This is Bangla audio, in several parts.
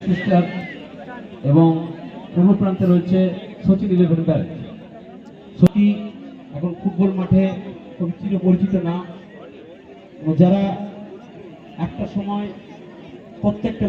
সিস্টার এবং পূর্ব প্রান্তে রয়েছে সচিন ইলেভেন ব্যাট সত্যি এখন ফুটবল মাঠে খুব চির পরিচিত না। যারা একটা সময় প্রত্যেকটা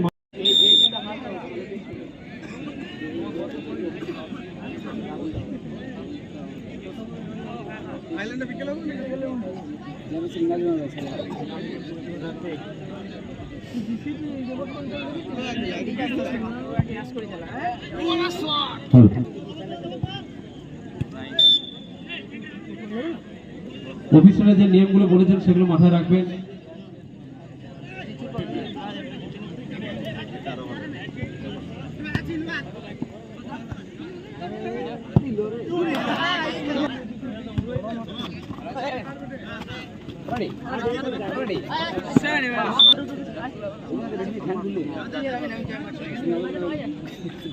অফিসাররা যে নিয়মগুলো বলেছেন সেগুলো মাথায় রাখবেন।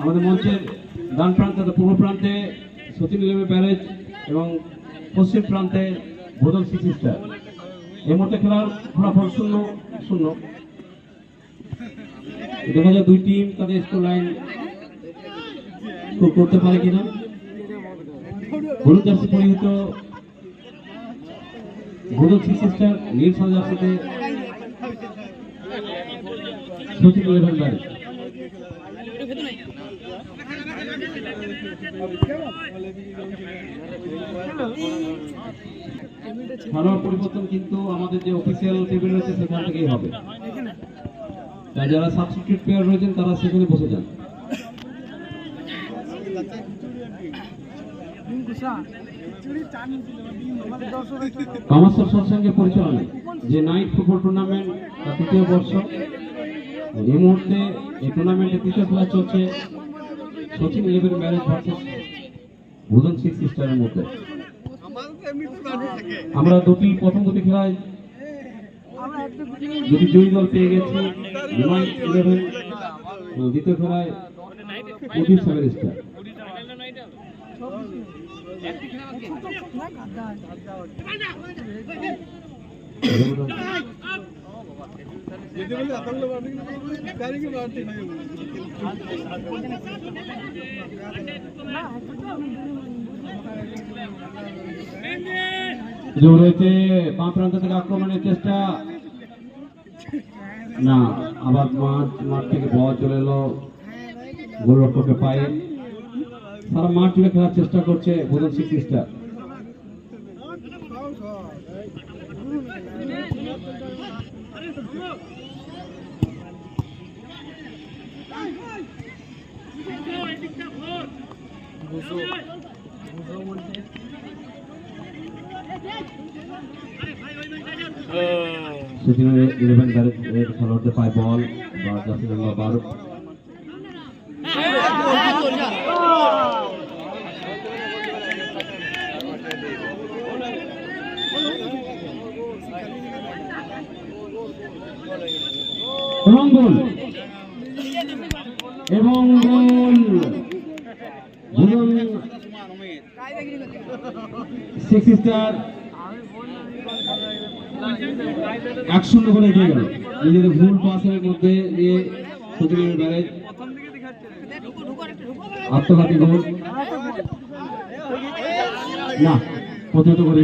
আমাদের মঞ্চের ডান প্রান্তে পূর্ব প্রান্তে সচিন ইলেভেন ব্যারেজ এবং পশ্চিম প্রান্তে বোদল সিক্স স্টার এই মুহূর্তে খেলার ফলাফল শূন্য শূন্য। দেখা যায় দুই টিম তাদের স্কোর লাইন করতে পারে কিনা। হলুদ জার্সি পরিহিত বোদল সিক্স স্টার নীল ইলেভেন খেলোয়াড় পরিবর্তন কিন্তু আমাদের যে অফিসিয়াল টেবিল রয়েছে সেখান থেকেই হবে। যারা সাবস্টিটিউট প্লেয়ার রয়েছেন, তারা সেখানে বসে যান। কামাশ্বর সৎসঙ্গে পরিচালনায় যে নাইট ফুটবল টুর্নামেন্ট তৃতীয় বর্ষ। এই মুহূর্তে এই টুর্নামেন্টে তৃতীয় খেলা চলছে? সচিন ইলেভেন ম্যারেজ ভার্সেস ভুজন সিক্স স্টারের মধ্যে। আমরা দুটি প্রথম দুটি খেলায় দুটি জয়ী দল পেয়ে গেছি ইলেভেন দ্বিতীয় খেলায় প্রদীপ সেভেন স্টার যে রয়েছে বাম প্রান্ত থেকে আক্রমণের চেষ্টা না আবার মাঠ মাঠ থেকে বল চলে এলো গোলরক্ষকের পায়ে সারা মাঠ জুড়ে খেলার চেষ্টা করছে বোধন সিক্সটা সেখানে ইলেভেন খেলোয়াড়দের পায় বল বা জাসি নম্বর বারো এবং গোল। সিক্স স্টার এক শূন্য করে এগিয়ে গেল। নিজেদের ভুল পাসের মধ্যে দিয়ে সচিনের ব্যারেজ আত্মঘাতী গোল। না, প্রতিহত করে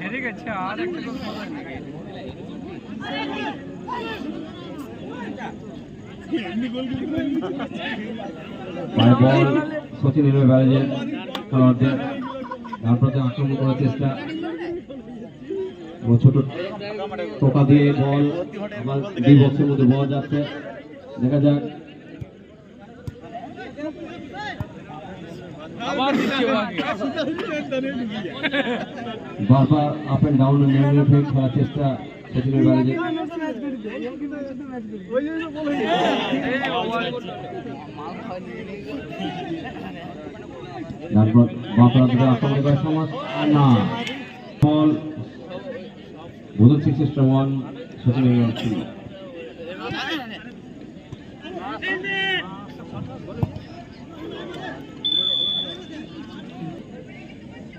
হেরে গেছে আর সচিন চেষ্টা ছোট দিয়ে মধ্যে যাচ্ছে। দেখা যাক আবার দিচ্ছে ওকে বারবার আপ এন্ড ডাউন নেমে ফেক খেলার চেষ্টা সচিনের বাইরে তারপর বাঁকুড়া থেকে আক্রমণ করার সমাজ না। বল বোধন সিক্স ওয়ান সচিনের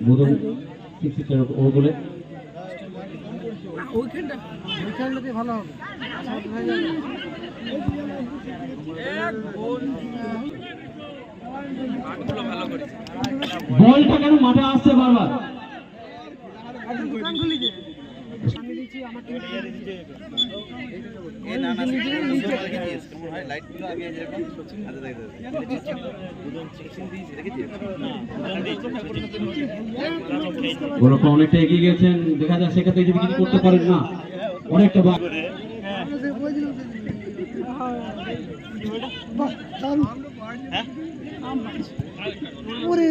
বোধন সিক্স সিস্টার ও বলে। ওইখানটা ভালো বলটা কেন মাঠে আসছে বারবার দোকান খুলি যে আমি দিচ্ছি আমার টিম ওরকম অনেকটা এগিয়ে গেছেন। দেখা যাক সেক্ষেত্রে যদি কিছু করতে পারেন না অনেকটা দারুণ ওরে।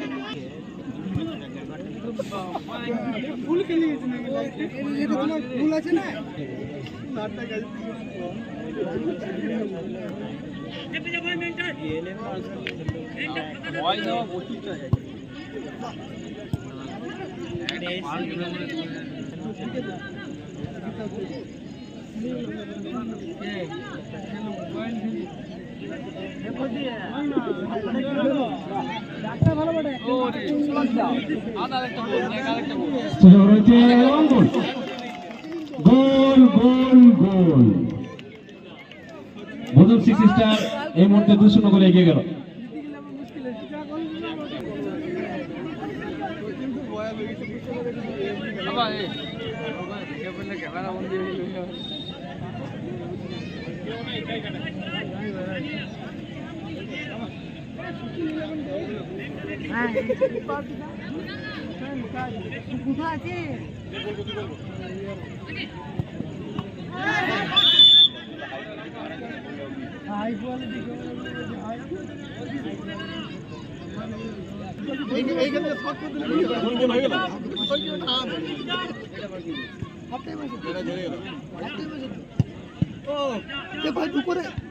ফুল খেলে গেছে না এটা তোমার ফুল আছে না? প্রচুর গোল গোল গোল গোল সিক্স স্টার এই মুহূর্তে দুই শূন্য করে এগিয়ে গেল আবার এই দেখে বললে ক্যামেরা বন্ধ হয়ে গেল হ্যাঁ কোথায় আছে হাই কোয়ালিটি চালি যাবে রে এই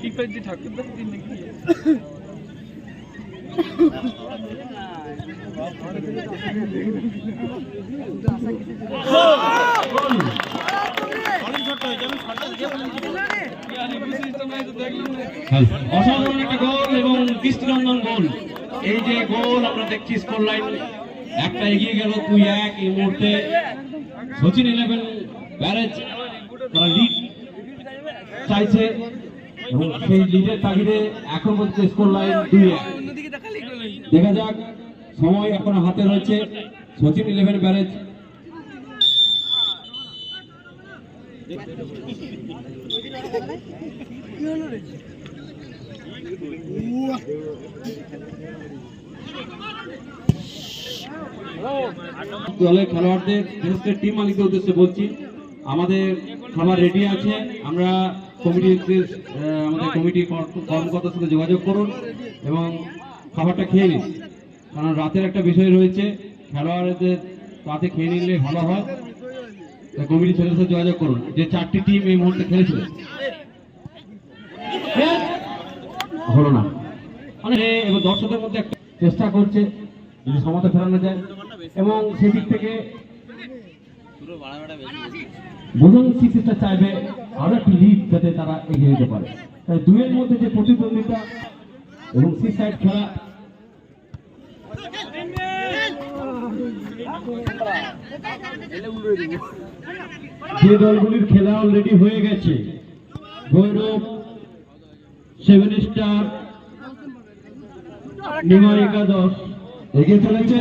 কি করছি ঠাকুর দেখছি নাকি অসাধারণ একটা গোল এবং দৃষ্টিনন্দন গোল। এই যে গোল, আমরা দেখছি স্কোর লাইন একটা এগিয়ে গেল দুই এক এই মুহূর্তে। সচিন ইলেভেন ব্যারেজ লিড চাইছে এবং সেই লিডের তাগিদে এখন পর্যন্ত স্কোর লাইন দুই এক। দেখা যাক, সময় এখন হাতে রয়েছে। Sachin eleven barrage. দলের খেলোয়াড়দের বিশেষ টিম মালিকদের উদ্দেশ্যে বলছি, আমাদের খাবার রেডি আছে। আমরা কমিটির আমাদের কমিটি কর- কর্মকর্তার সাথে যোগাযোগ করুন এবং খাবারটা খেয়ে নিন। কারণ রাতের একটা বিষয় রয়েছে, খেলোয়াড়দের রাতে খেয়ে নিলে ভালো হয়। কমিটি ছেলেদের সাথে যোগাযোগ করুন। যে চারটি টিম এই মুহূর্তে খেলেছিল। হলো না। মানে এবার দর্শকদের মধ্যে একটা চেষ্টা করছে যদি সমতা ফেরানো যায়। এবং সেদিক থেকে বেশি বুধন চাইবে আরও একটি লিড যাতে তারা এগিয়ে যেতে পারে। তাই দুয়ের মধ্যে যে প্রতিদ্বন্দ্বিতা এবং সি সাইড খেলা যে দলগুলির খেলা অলরেডি হয়ে গেছে ভৈরব সেভেন স্টার একাদশ এগিয়ে চলেছে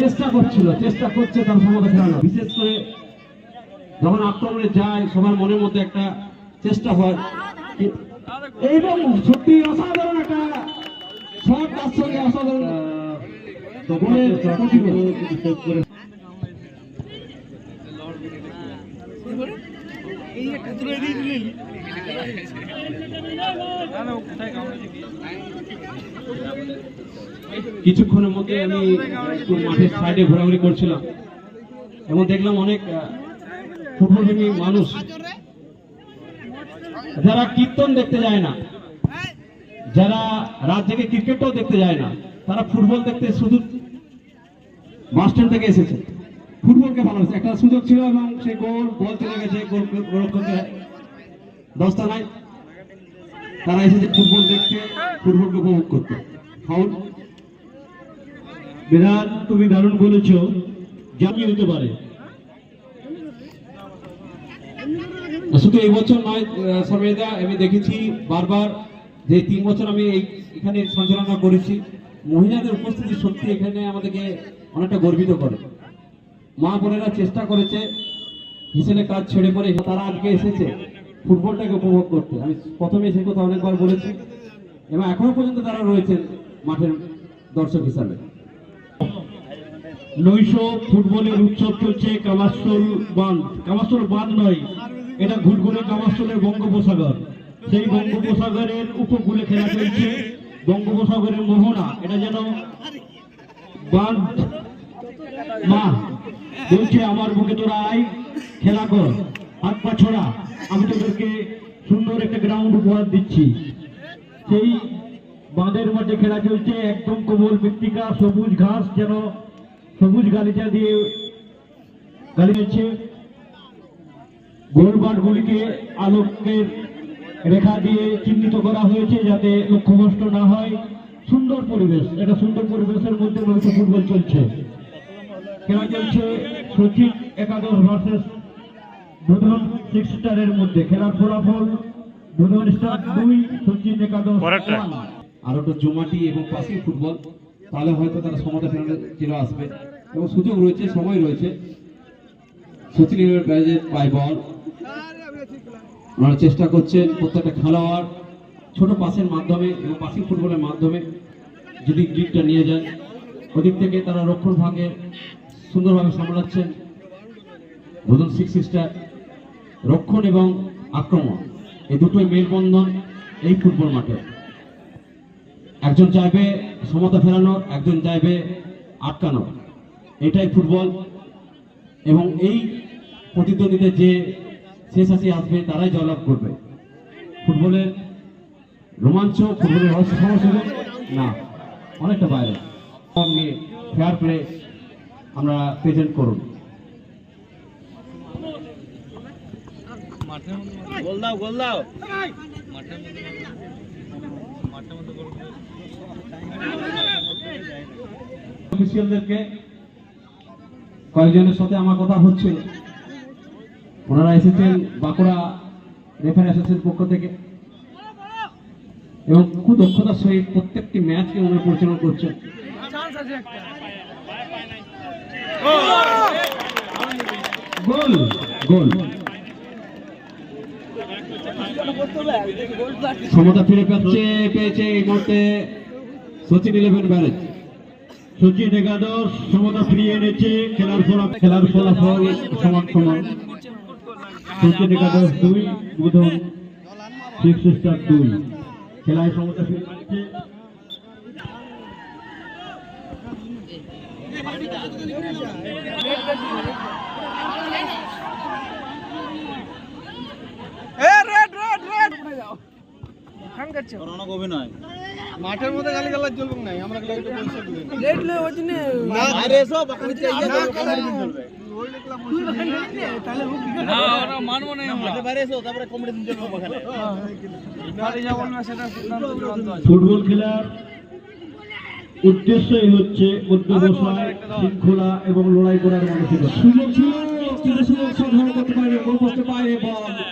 চেষ্টা করছিল, চেষ্টা করছে তার ফেরানো বিশেষ করে যখন আক্রমণে যায়, সবার মনের মধ্যে একটা চেষ্টা হয়। এবং সত্যি অসাধারণ একটা সঙ্গে, অসাধারণ কিছুক্ষণের মধ্যে আমি মাঠের সাইডে ঘোরাঘুরি করছিলাম এবং দেখলাম অনেক ফুটবল প্রেমী মানুষ। যারা কীর্তন দেখতে যায় না, যারা রাত জেগে ক্রিকেটও দেখতে যায় না, তারা ফুটবল দেখতে শুধু বাস স্ট্যান্ড থেকে এসেছে। ফুটবলকে ভালোবাসে। একটা সুযোগ ছিল এবং সে গোল বল চলে গেছে, গোল গোলরক্ষকের দশটা নাই। তারা এসেছে ফুটবল দেখতে, ফুটবলকে উপভোগ করতে। ফাউল। বিরাট, তুমি দারুণ বলেছ। জানিয়ে হতে পারে। শুধু এই বছর নয় সমেদা, আমি দেখেছি বারবার যে তিন বছর আমি এখানে সঞ্চালনা করেছি। মহিলাদের উপস্থিতি সত্যি এখানে আমাদেরকে অনেকটা গর্বিত করে। মা বোনেরা চেষ্টা করেছে হিসেবে কাজ ছেড়ে পড়ে তারা আজকে এসেছে ফুটবলটাকে উপভোগ করতে। আমি প্রথমে সে কথা অনেকবার বলেছি, এবং এখনও পর্যন্ত তারা রয়েছেন মাঠের দর্শক হিসাবে। নৈশ ফুটবলের উৎসব চলছে কামাস্থল বাঁধ। কামাস্থল বাঁধ নয়, এটা ঘুরঘুরে কামাস্থলের বঙ্গোপসাগর। সেই বঙ্গোপসাগরের উপকূলে খেলা চলছে, বঙ্গোপসাগরের মোহনা। এটা যেন বাঁধ মা, বলছে আমার বুকে তোরা আয়, খেলা কর, হাত পা ছড়া। আমি তোদেরকে সুন্দর একটা গ্রাউন্ড উপহার দিচ্ছি। সেই বাঁধের মধ্যে খেলা চলছে, একদম কোমল মৃত্তিকা, সবুজ ঘাস যেন সবুজ গালিচা দিয়ে গালিছে গোলবাটগুলিকে আলোকের রেখা দিয়ে চিহ্নিত করা হয়েছে যাতে লক্ষ্যভ্রষ্ট না হয়। সুন্দর পরিবেশ এটা সুন্দর পরিবেশের মধ্যে নৈশ ফুটবল চলছে। খেলা চলছে সচিন একাদশ ভার্সেস বুধন সিক্স স্টারের মধ্যে। খেলার ফলাফল বুধন স্টার দুই সচিন একাদশ। আর একটু জমাটি এবং পাসিং ফুটবল তাহলে হয়তো তারা সমতা ফেরানোর চলে আসবে। এবং সুযোগ রয়েছে সময় রয়েছে। সচিন ব্যাজে পাই বল। ওনারা চেষ্টা করছেন প্রত্যেকটা খেলোয়াড় ছোট পাসের মাধ্যমে এবং পাসিং ফুটবলের মাধ্যমে যদি গ্রিপটা নিয়ে যান ওদিক থেকে তারা রক্ষণ ভাগে সুন্দরভাবে সামলাচ্ছেন ভোজন সিক্স স্টার রক্ষণ এবং আক্রমণ। এই দুটোই মেলবন্ধন এই ফুটবল মাঠে। একজন চাইবে সমতা ফেরানোর একজন চাইবে আটকানোর এটাই ফুটবল এবং এই প্রতিদ্বন্দ্বিতা যে শেষ হাসি আসবে, তারাই জয়লাভ করবে। ফুটবলের রোমাঞ্চ, ফুটবলের রহস্য সমস্যা না, অনেকটা বাইরে। ফেয়ার প্লে আমরা প্রেজেন্ট করুন। গোল দাও গোল দাও। মাঠের অফিসিয়ালদেরকে কয়েকজনের সাথে আমার কথা হচ্ছে ওনারা এসেছেন বাঁকুড়া রেফারি অ্যাসোসিয়েশন পক্ষ থেকে। এবং খুব দক্ষতার সহিত প্রত্যেকটি ম্যাচকে উনি পরিচালনা করছেন। গোল গোল। সমতা ফিরে পাচ্ছে, পেয়েছে এই মুহূর্তে সচিন ইলেভেন ব্যারেজ সচিন একাদশ, সমতা ফিরিয়ে এনেছে, খেলার ফলাফল খেলার ফলাফল সমান সমান। সচিন একাদশ দুই বুধন সিক্স স্টার দুই। খেলায় সমতা ফিরিয়ে এনেছে অনেক অভিনয় মাঠের মধ্যে গালি গালাজ চলবে না আমরা লেট লে ওই জন্য না, চলবে আছে ফুটবল খেলার উদ্দেশ্যই হচ্ছে অধ্যবসায় শৃঙ্খলা এবং লড়াই করার মানসিকতা। সুযোগ সুযোগ সংগ্রহ করতে পারে করতে পারে বল।